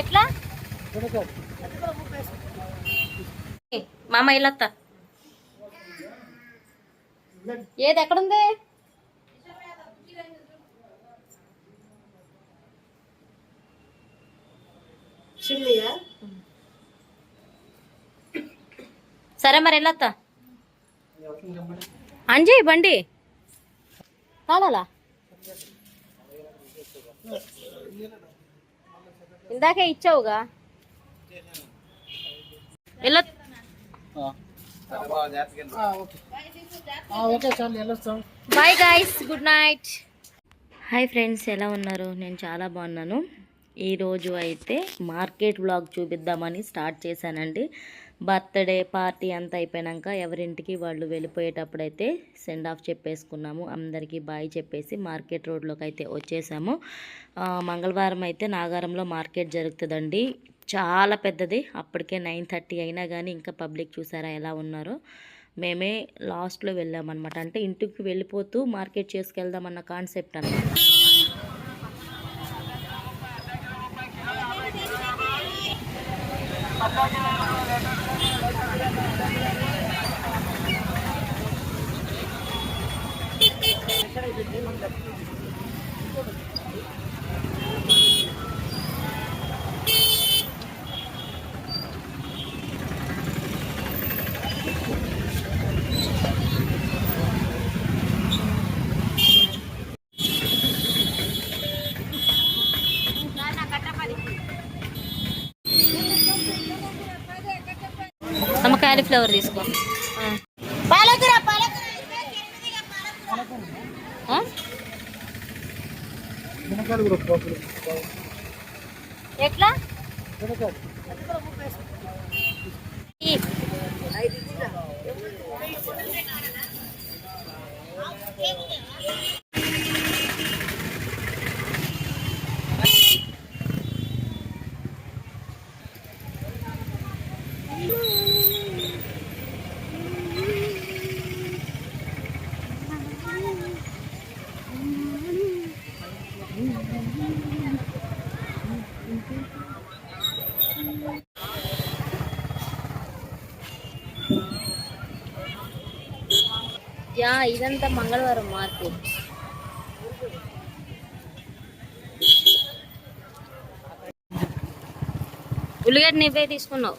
ఎట్లా? మామ ఇల్లత్త ఏది ఎక్కడుంది? సరే మరి వెళ్ళొత్తా అంజీ బండి. కాలాలా ఇందాకే ఇచ్చావుగా. Bye guys good night hi friends ఎలా ఉన్నారు? నేను చాలా బాగున్నాను. ఈరోజు అయితే మార్కెట్ బ్లాగ్ చూపిద్దామని స్టార్ట్ చేశానండి. బర్త్డే పార్టీ అంతా అయిపోయాక ఎవరింటికి వాళ్ళు వెళ్ళిపోయేటప్పుడు అయితే సెండ్ ఆఫ్ చెప్పేసుకున్నాము. అందరికీ బాయ్ చెప్పేసి మార్కెట్ రోడ్లోకి అయితే వచ్చేసాము మంగళవారం అయితే నాగారంలో మార్కెట్ జరుగుతుందండి. చాలా పెద్దది. అప్పటికే నైన్ థర్టీ అయినా కానీ ఇంకా పబ్లిక్ చూసారా ఎలా ఉన్నారో. మేమే లాస్ట్లో వెళ్ళామన్నమాట. అంటే ఇంటికి వెళ్ళిపోతూ మార్కెట్ చేసుకెళ్దామన్న కాన్సెప్ట్ అన్నమాట. అమ్మ తీసుకో ఆ. ఆ? మునక్కాయలు కూడా పోతులు ఎట్లా మునక్కాయలు ఈ. యా ఇదంతా మంగళవారం మార్కెట్ ఉల్లిగడ్డ నువ్వే తీసుకున్నావు.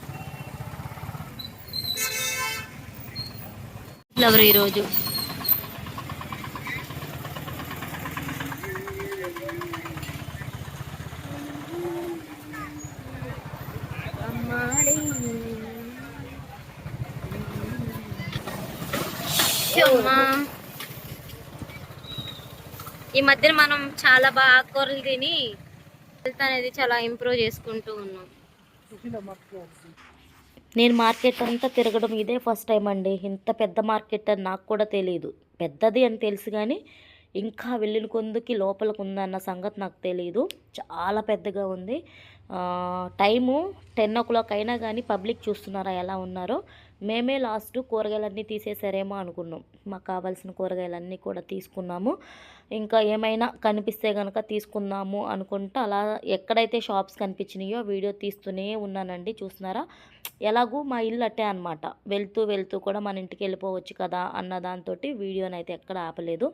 ఫ్లవర్ ఈరోజు. ఈ మధ్యన మనం చాలా బాగా ఆకుకూరలు తిని హెల్త్ అనేది చాలా ఇంప్రూవ్ చేసుకుంటూ ఉన్నాం. నేను మార్కెట్ అంతా తిరగడం ఇదే ఫస్ట్ టైం అండి. ఇంత పెద్ద మార్కెట్ అని నాకు కూడా తెలియదు పెద్దది అని తెలుసు కానీ ఇంకా వెళ్ళిన కొందుకి లోపలికి ఉందన్న సంగతి నాకు తెలియదు చాలా పెద్దగా ఉంది. టైము టెన్ ఓ క్లాక్ అయినా కానీ పబ్లిక్ చూస్తున్నారా ఎలా ఉన్నారో మేమే లాస్ట్ కూరగాయలన్నీ తీసేసారేమో అనుకున్నాం. మాకు కావాల్సిన కూరగాయలన్నీ కూడా తీసుకున్నాము. ఇంకా ఏమైనా కనిపిస్తే కనుక తీసుకుందాము అనుకుంటా అలా ఎక్కడైతే షాప్స్ కనిపించినాయో వీడియో తీస్తూనే ఉన్నానండి చూస్తున్నారా? ఎలాగూ మా ఇల్లు అట్టే అనమాట వెళ్తూ వెళ్తూ కూడా మన ఇంటికి వెళ్ళిపోవచ్చు కదా అన్న దాంతో వీడియోని అయితే ఎక్కడ ఆపలేదు.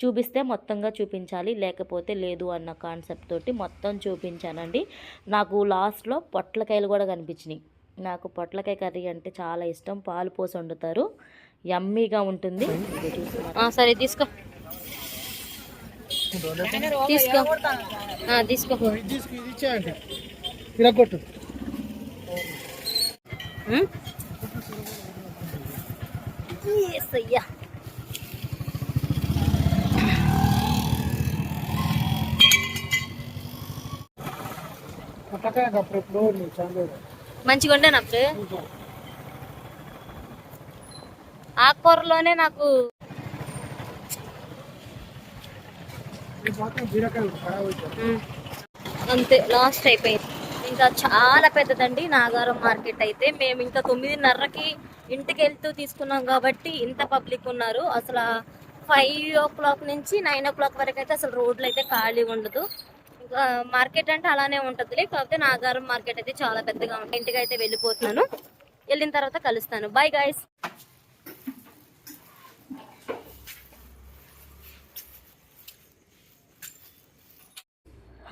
చూపిస్తే మొత్తంగా చూపించాలి లేకపోతే లేదు అన్న కాన్సెప్ట్ తోటి మొత్తం చూపించానండి. నాకు లాస్ట్లో పొట్లకాయలు కూడా కనిపించినాయి. నాకు పొట్లకాయ కర్రీ అంటే చాలా ఇష్టం. పాలు పోసి వండుతారు. యమ్మీగా ఉంటుంది. సరే తీసుకో. తీసుకో. ఆ, తీసుకో. ఇరగొట్టు. ఉమ్? యేసయ్యా. దొండకాయ అప్పుడు ఎప్పుడో నేను చంద్రుడు మంచిగా ఉండే నాకు. ఆకుకూరలోనే నాకు అంతే లాస్ట్ అయిపోయింది. ఇంకా చాలా పెద్దదండి నాగారం మార్కెట్ అయితే. మేము ఇంకా తొమ్మిదిన్నరకి ఇంటికి వెళ్తూ తీసుకున్నాం కాబట్టి ఇంత పబ్లిక్ ఉన్నారు. అసలు ఫైవ్ ఓ క్లాక్ నుంచి నైన్ ఓ క్లాక్ వరకు అయితే అసలు రోడ్లు అయితే ఖాళీ ఉండదు. మార్కెట్ అంటే అలానే ఉంటుంది కాకపోతే నాగారం మార్కెట్ అయితే చాలా పెద్దగా ఉంటుంది. ఇంటికి అయితే వెళ్ళిపోతున్నాను. వెళ్ళిన తర్వాత కలుస్తాను. బాయ్ గాయస్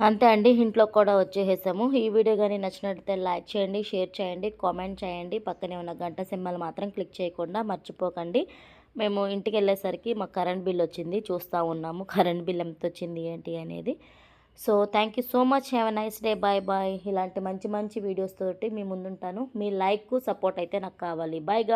అంతే అండి ఇంట్లో కూడా వచ్చేసాము ఈ వీడియో కానీ నచ్చినట్లయితే లైక్ చేయండి షేర్ చేయండి కామెంట్ చేయండి. పక్కనే ఉన్న గంట సింబల్ మాత్రం క్లిక్ చేయకుండా మర్చిపోకండి. మేము ఇంటికి వెళ్ళేసరికి మాకు కరెంట్ బిల్ వచ్చింది. చూస్తూ ఉన్నాము. కరెంట్ బిల్ ఎంత వచ్చింది ఏంటి అనేది. So thank you so much have a nice day bye bye ఇలాంటి మంచి మంచి వీడియోస్ తోటి మీ ముందుంటాను. మీ లైక్ సపోర్ట్ అయితే నాకు కావాలి. బాయ్గా